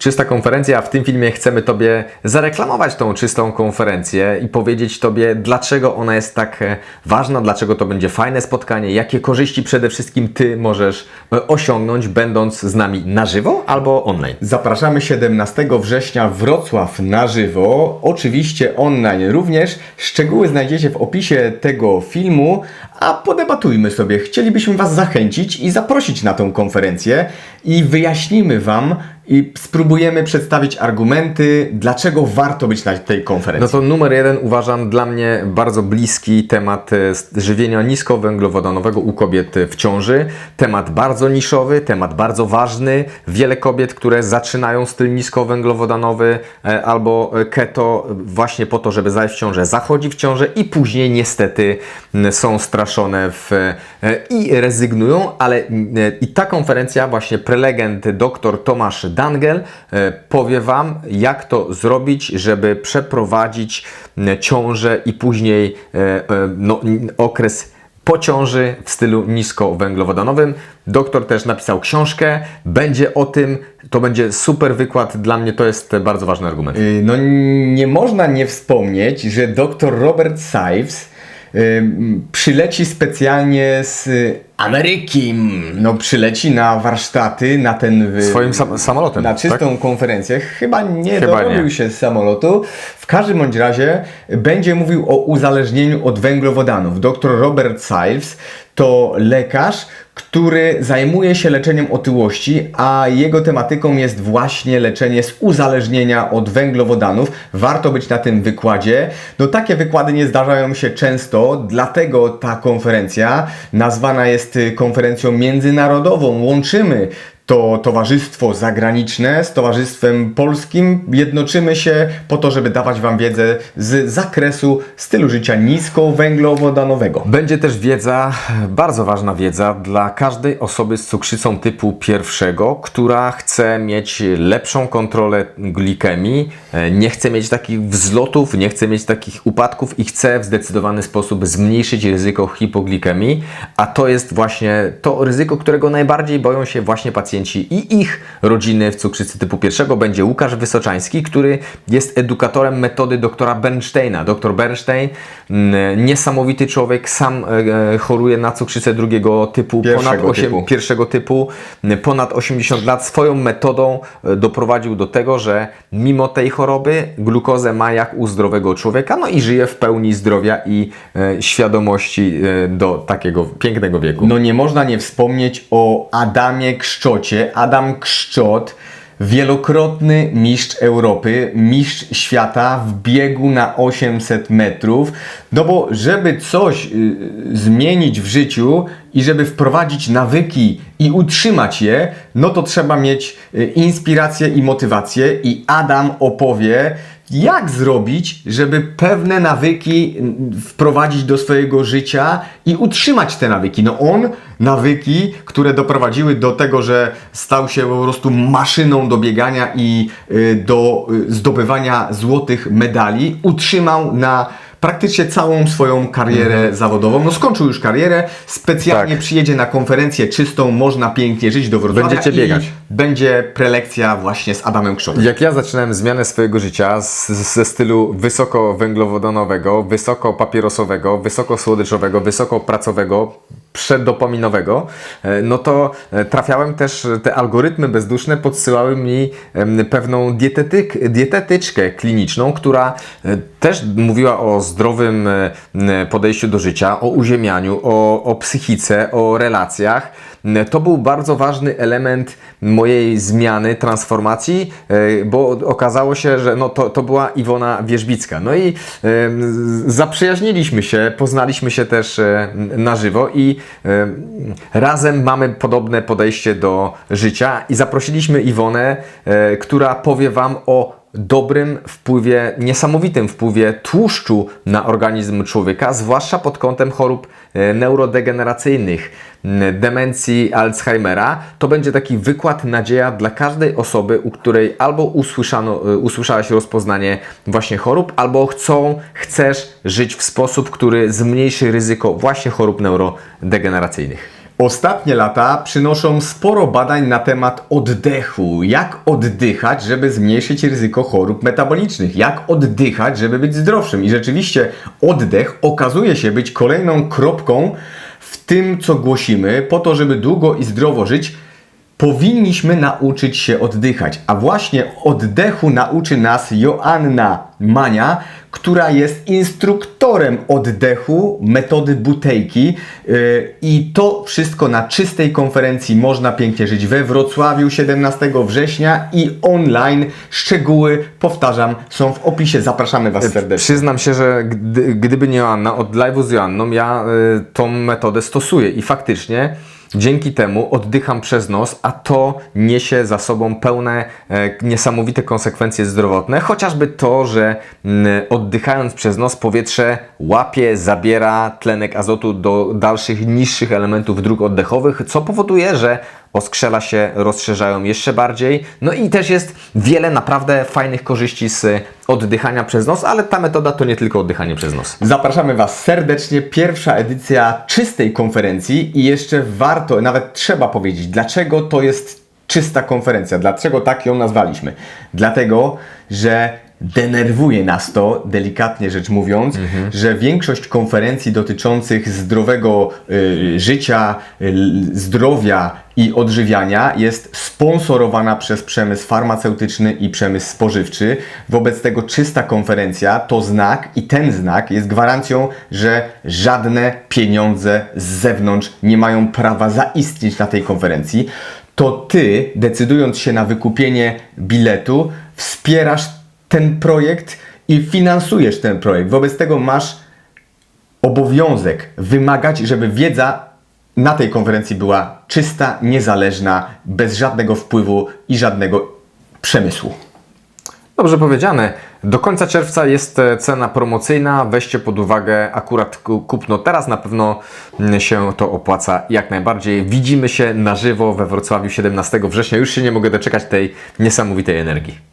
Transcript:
Czysta konferencja, w tym filmie chcemy Tobie zareklamować tą czystą konferencję i powiedzieć Tobie, dlaczego ona jest tak e, ważna, dlaczego to będzie fajne spotkanie, jakie korzyści przede wszystkim Ty możesz e, osiągnąć, będąc z nami na żywo albo online. Zapraszamy 17 września Wrocław na żywo, oczywiście online również. Szczegóły znajdziecie w opisie tego filmu, a podebatujmy sobie. Chcielibyśmy Was zachęcić i zaprosić na tą konferencję i wyjaśnimy Wam i spróbujemy przedstawić argumenty, dlaczego warto być na tej No konferencji. to numer jeden uważam dla mnie bardzo bliski temat e, żywienia niskowęglowodanowego u kobiet w ciąży. Temat bardzo niszowy, temat bardzo ważny. Wiele kobiet, które zaczynają styl niskowęglowodanowy e, albo e, keto właśnie po to, żeby zajść w ciążę, zachodzi w ciążę i później niestety są straszone w, i rezygnują, ale i ta konferencja właśnie prelegent dr Tomasz Dangel e, powie Wam, jak to zrobić, żeby przeprowadzić ciążę i później e, e, no, okres po ciąży w stylu niskowęglowodanowym. Doktor też napisał książkę, będzie o tym, to będzie super wykład, dla mnie to jest bardzo ważny argument. Y, No nie można nie wspomnieć, że dr Robert Sives przyleci specjalnie z Ameryki. No przyleci na warsztaty, na ten... Swoim sam samolotem, Na tak? czystą konferencję. Chyba nie Chyba dorobił nie. się z samolotu. W każdym bądź razie będzie mówił o uzależnieniu od węglowodanów. Dr Robert Sives to lekarz, który zajmuje się leczeniem otyłości, a jego tematyką jest właśnie leczenie z uzależnienia od węglowodanów. Warto być na tym wykładzie. No takie wykłady nie zdarzają się często, dlatego ta konferencja nazwana jest y, konferencją międzynarodową. Łączymy to towarzystwo zagraniczne z towarzystwem polskim. Jednoczymy się po to, żeby dawać Wam wiedzę z zakresu stylu życia niskowęglowodanowego. Będzie też wiedza, bardzo ważna wiedza dla każdej osoby z cukrzycą typu pierwszego, która chce mieć lepszą kontrolę glikemii, e, nie chce mieć takich wzlotów, nie chce mieć takich upadków i chce w zdecydowany sposób zmniejszyć ryzyko hipoglikemii, a to jest właśnie to ryzyko, którego najbardziej boją się właśnie pacjenci i ich rodziny w cukrzycy typu pierwszego. Będzie Łukasz Wysoczański, który jest edukatorem metody doktora Bernsteina. Doktor Bernstein, mm, niesamowity człowiek, sam e, e, choruje na cukrzycę drugiego typu, Pierwszego ponad 8, typu. pierwszego typu, ponad 80 lat. Swoją metodą e, doprowadził do tego, że mimo tej choroby glukozę ma jak u zdrowego człowieka, no i żyje w pełni zdrowia i świadomości do takiego pięknego wieku. No nie można nie wspomnieć o Adamie Adam Kszczot, wielokrotny mistrz Europy, mistrz świata w biegu na 800 metrów. No bo żeby coś y, zmienić w życiu i żeby wprowadzić nawyki i utrzymać je, no to trzeba mieć y, inspirację i motywację i Adam opowie, jak zrobić, żeby pewne nawyki wprowadzić do swojego życia i utrzymać te nawyki? No on nawyki, które doprowadziły do tego, że stał się po prostu maszyną do biegania i y, do y, zdobywania złotych medali, utrzymał na praktycznie całą swoją karierę zawodową. No skończył już karierę, specjalnie Mhm. Tak. przyjedzie na konferencję czystą Można Pięknie Żyć do Wrocławia Będziecie biegać. będzie prelekcja właśnie z Adamem Krzotem. Jak ja zaczynałem zmianę swojego życia z, ze stylu wysokowęglowodanowego, wysokopapierosowego, wysokosłodyczowego, wysokopracowego, przeddopaminowego, e, no to e, trafiałem też, e, te algorytmy bezduszne podsyłały mi pewną dietetyk, dietetyczkę kliniczną, która też mówiła o zdrowym podejściu do życia, o uziemianiu, o, o psychice, o relacjach. To był bardzo ważny element mojej zmiany, transformacji, bo okazało się, że no to, to była Iwona Wierzbicka. No i zaprzyjaźniliśmy się, poznaliśmy się też na żywo i razem mamy podobne podejście do życia i zaprosiliśmy Iwonę, e, która powie Wam o dobrym wpływie, niesamowitym wpływie tłuszczu na organizm człowieka, zwłaszcza pod kątem chorób e, neurodegeneracyjnych, demencji Alzheimera. To będzie taki wykład, nadzieja dla każdej osoby, u której albo usłyszano, e, usłyszałaś rozpoznanie właśnie chorób, albo chcą, chcesz żyć w sposób, który zmniejszy ryzyko właśnie chorób neurodegeneracyjnych. Ostatnie lata przynoszą sporo badań na temat oddechu. Jak oddychać, żeby zmniejszyć ryzyko chorób metabolicznych? Jak oddychać, żeby być zdrowszym? I rzeczywiście oddech okazuje się być kolejną kropką w tym, co głosimy, po to, żeby długo i zdrowo żyć. Powinniśmy nauczyć się oddychać, a właśnie oddechu nauczy nas Joanna Mania, która jest instruktorem oddechu metody butejki Yy, i to wszystko na czystej konferencji Można Pięknie Żyć we Wrocławiu 17 września i online. Szczegóły, powtarzam, są w opisie. Zapraszamy Was serdecznie. Przyznam się, że gdy, gdyby nie Joanna, od live'u z Joanną, ja y, tą metodę stosuję i faktycznie dzięki temu oddycham przez nos, a to niesie za sobą pełne e, niesamowite konsekwencje zdrowotne, chociażby to, że mm, oddychając przez nos powietrze łapie, zabiera tlenek azotu do dalszych, niższych elementów dróg oddechowych, co powoduje, że oskrzela się, rozszerzają jeszcze bardziej. No i też jest wiele naprawdę fajnych korzyści z oddychania przez nos, ale ta metoda to nie tylko oddychanie przez nos. Zapraszamy Was serdecznie. Pierwsza edycja czystej konferencji i jeszcze warto, nawet trzeba powiedzieć, dlaczego to jest czysta konferencja, dlaczego tak ją nazwaliśmy. Dlatego, że denerwuje nas to, delikatnie rzecz mówiąc, że większość konferencji dotyczących zdrowego y, życia, y, zdrowia i odżywiania jest sponsorowana przez przemysł farmaceutyczny i przemysł spożywczy. Wobec tego czysta konferencja to znak i ten znak jest gwarancją, że żadne pieniądze z zewnątrz nie mają prawa zaistnieć na tej konferencji. To ty, decydując się na wykupienie biletu, wspierasz ten projekt i finansujesz ten projekt. Wobec tego masz obowiązek wymagać, żeby wiedza na tej konferencji była czysta, niezależna, bez żadnego wpływu i żadnego przemysłu. Dobrze powiedziane. Do końca czerwca jest e, cena promocyjna. Weźcie pod uwagę akurat ku- kupno teraz. Na pewno mm, się to opłaca jak najbardziej. Widzimy się na żywo we Wrocławiu 17 września. Już się nie mogę doczekać tej niesamowitej energii.